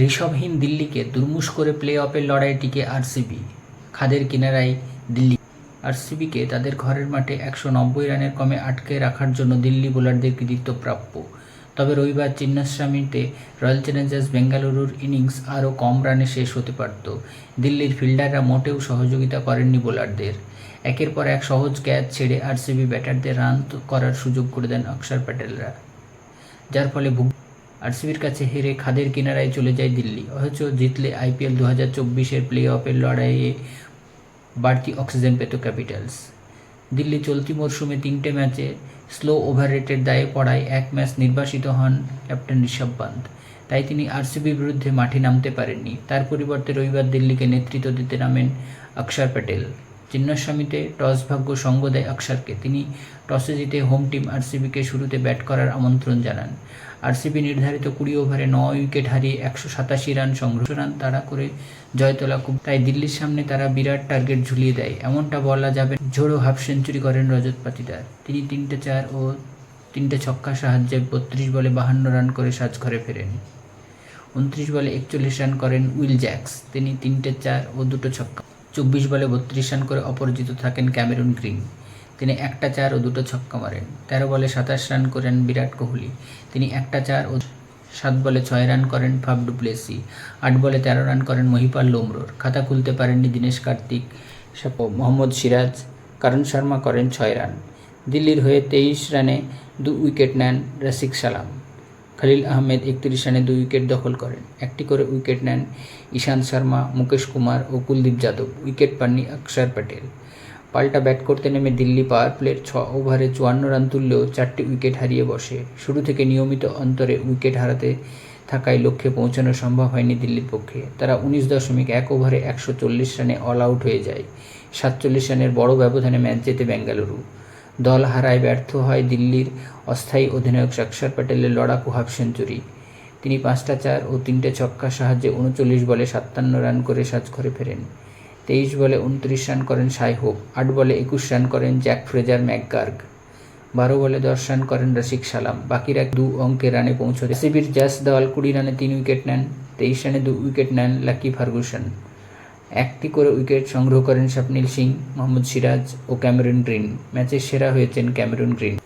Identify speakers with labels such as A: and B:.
A: ঋষভহীন দিল্লিকে দুর্মুষ করে প্লে অফের লড়াই টিকে আরসিবি খাদের কিনারায় দিল্লি। আরসিবিকে তাদের ঘরের মাঠে একশো নব্বই রানের কমে আটকে রাখার জন্য দিল্লি বোলারদের কৃতিত্ব প্রাপ্য। তবে রবিবার চিন্নাস্বামীতে রয়্যাল চ্যালেঞ্জার্স বেঙ্গালুরুর ইনিংস আরও কম রানে শেষ হতে পারত। দিল্লির ফিল্ডাররা মোটেও সহযোগিতা করেননি বোলারদের। একের পর এক সহজ ক্যাচ ছেড়ে আরসিবি ব্যাটারদের রান করার সুযোগ করে দেন অক্ষর প্যাটেলরা। যার ফলে ভুগ আরসিবির কাছে হেরে খাদের কিনারায় চলে যায় দিল্লি। অথচ জিতলে আইপিএল দু হাজার চব্বিশের প্লে অফের লড়াইয়ে বাড়তি অক্সিজেন পেত ক্যাপিটালস। দিল্লি চলতি মরশুমে তিনটে ম্যাচে স্লো ওভার রেটের দায়ে পড়ায় এক ম্যাচ নির্বাসিত হন ক্যাপ্টেন ঋষভ পান্ত। তাই তিনি আরসিবির বিরুদ্ধে মাঠে নামতে পারেননি। তার পরিবর্তে রবিবার দিল্লিকে নেতৃত্ব দিতে নামেন অক্ষর প্যাটেল। চিন্নাস্বামীতে টস ভাগ্য সঙ্গ দেয় অক্ষরকে তিনি টসে জিতে হোম টিম আরসিবিকে শুরুতে ব্যাট করার আমন্ত্রণ জানান। আরসিবি নির্ধারিত কুড়ি ওভারে নয় উইকেট হারিয়ে একশো সাতাশি রান সংগ্রহ রান তাড়া করে জয় তোলা খুব তাই দিল্লির সামনে তারা বিরাট টার্গেট ঝুলিয়ে দেয়। এমনটা বলা যাবে ঝোড়ো হাফ সেঞ্চুরি করেন রজত পাতিদার। তিনি তিনটে চার ও তিনটে ছক্কা সাহায্যে বত্রিশ বলে বাহান্ন রান করে সাজঘরে ফেরেন। উনত্রিশ বলে একচল্লিশ রান করেন উইল জ্যাক্স। তিনি তিনটে চার ও দুটো ছক্কা চব্বিশ বলে বত্রিশ রান করে অপরাজিত থাকেন ক্যামেরুন গ্রিন। তিনি একটা চার ও দুটো ছক্কা মারেন। তেরো বলে সাতাশ রান করেন বিরাট কোহলি। তিনি একটা চার ও সাত বলে ছয় রান করেন ফাফ ডুপ্লেসি আট বলে তেরো রান করেন মহিপাল লোমরোর। খাতা খুলতে পারেননি দীনেশ কার্তিক মোহাম্মদ সিরাজ। করণ শর্মা করেন ছয় রান। দিল্লির হয়ে তেইশ রানে দু উইকেট নেন রসিক সালাম। খলিল আহমেদ একত্রিশ রানে দুই উইকেট দখল করেন। একটি করে উইকেট নেন ঈশান্ত শর্মা, মুকেশ কুমার ও কুলদীপ যাদব। উইকেট পাননি অক্ষর প্যাটেল। পাল্টা ব্যাট করতে নেমে দিল্লি পাওয়ার প্লের ছ ওভারে চুয়ান্ন রান তুললেও চারটি উইকেট হারিয়ে বসে। শুরু থেকে নিয়মিত অন্তরে উইকেট হারাতে থাকায় লক্ষ্যে পৌঁছানো সম্ভব হয়নি দিল্লির পক্ষে। তারা উনিশ দশমিক এক ওভারে একশো চল্লিশ রানে অল আউট হয়ে যায়। সাতচল্লিশ রানের বড় ব্যবধানে ম্যাচ জেতে বেঙ্গালুরু। দল হারায়, ব্যর্থ হয় দিল্লির অস্থায়ী অধিনায়ক অক্ষর প্যাটেলের লড়াকু হাফ সেঞ্চুরি। তিনি পাঁচটা চার ও তিনটে ছক্কার সাহায্যে উনচল্লিশ বলে সাতান্ন রান করে সাজ সাজঘরে ফেরেন। তেইশ বলে উনত্রিশ রান করেন সাই হোপ, আট বলে একুশ রান করেন জ্যাক ফ্রেজার ম্যাকগার্গ, বারো বলে দশ রান করেন রসিক সালাম, বাকিরা দু অঙ্কে রানে পৌঁছতে। সিবির জাস দেওয়াল কুড়ি রানে তিন উইকেট নেন, তেইশ রানে দু উইকেট নেন লাকি ফার্গুসন। একটি করে উইকেট সংগ্রহ করেন স্বপ্নীল সিং, মোহাম্মদ সিরাজ ও ক্যামেরুন গ্রিন। ম্যাচের সেরা হয়েছেন ক্যামেরুন গ্রিন।